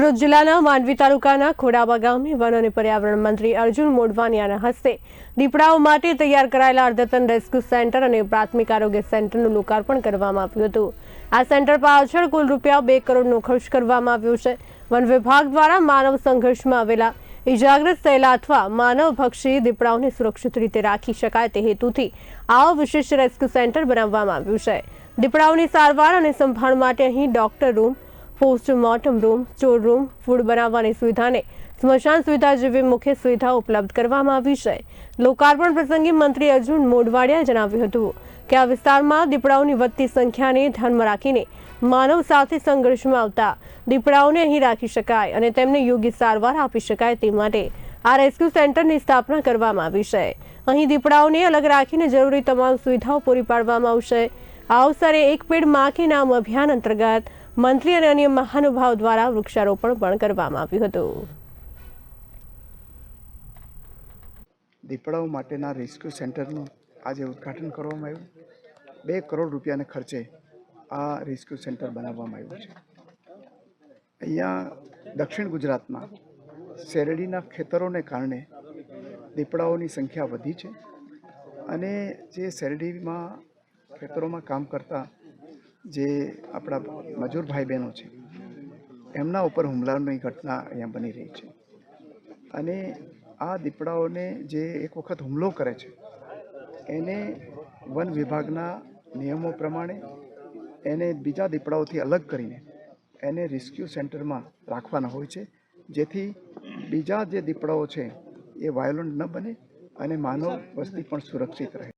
સુરત જિલ્લાના માંડવી તાલુકાના ખોડાવા ગામે વન અને પર્યાવરણ મંત્રી અર્જુન મોઢવાનિયાના હસ્તે દીપડાઓ માટે તૈયાર કરાયેલા અર્ધતન રેસ્ક્યુ સેન્ટર અને પ્રાથમિક આરોગ્ય સેન્ટરનું લોકાર્પણ કરવામાં આવ્યું હતું. આ સેન્ટર પાછળ કુલ રૂપિયા બે કરોડનો ખર્ચ કરવામાં આવ્યો છે. વન વિભાગ દ્વારા માનવ સંઘર્ષમાં આવેલા ઇજાગ્રસ્ત થયેલા અથવા માનવ ભક્ષી દીપડાઓને સુરક્ષિત રીતે રાખી શકાય તે હેતુથી આવા વિશેષ રેસ્ક્યુ સેન્ટર બનાવવામાં આવ્યું છે. દીપડાઓની સારવાર અને સંભાળ માટે અહીં doctor room postmortem room, store room, food બનાવવાની સુવિધાને સ્મશાન સુવિધા જેવી મુખ્ય સુવિધાઓ ઉપલબ્ધ કરવામાં આવી છે. લોકાર્પણ પ્રસંગે મંત્રી અર્જુન મોઢવાડિયાએ જણાવ્યું હતું કે આ વિસ્તારમાં દીપડાઓની વધતી સંખ્યાને ધ્યાનમાં રાખીને માનવ સાથે સંઘર્ષમાં આવતા દીપડાઓને અહીં રાખી શકાય અને તેમને યોગ્ય સારવાર આપી શકાય તે માટે આ રેસ્ક્યુ સેન્ટરની સ્થાપના કરવામાં આવી છે. અહીં દીપડાઓને અલગ રાખીને જરૂરી તમામ સુવિધાઓ પૂરી પાડવામાં આવશે. આ અવસરે એક પેડ માખી નામ અભિયાન અંતર્ગત મંત્રી અને અન્ય મહાનુભાવ દ્વારા વૃક્ષારોપણ પણ કરવામાં આવ્યું હતું. દીપડાઓ માટેના રેસ્ક્યુ સેન્ટરનું આજે ઉદ્ઘાટન કરવામાં આવ્યું. બે કરોડ રૂપિયાના ખર્ચે આ રેસ્ક્યુ સેન્ટર બનાવવામાં આવ્યું છે. અહીંયા દક્ષિણ ગુજરાતમાં શેરડીના ખેતરોને કારણે દીપડાઓની સંખ્યા વધી છે અને જે શેરડીમાં ખેતરોમાં કામ કરતા જે આપણા મજૂર ભાઈ બહેનો છે, એમના ઉપર હુમલાની ઘટના અહીંયા બની રહી છે. અને આ દીપડાઓને જે એક વખત હુમલો કરે છે, એને વન વિભાગના નિયમો પ્રમાણે એને બીજા દીપડાઓથી અલગ કરીને એને રેસ્ક્યુ સેન્ટરમાં રાખવાના હોય છે, જેથી બીજા જે દીપડાઓ છે એ વાયોલન્ટ ન બને અને માનવ વસ્તી પણ સુરક્ષિત રહે.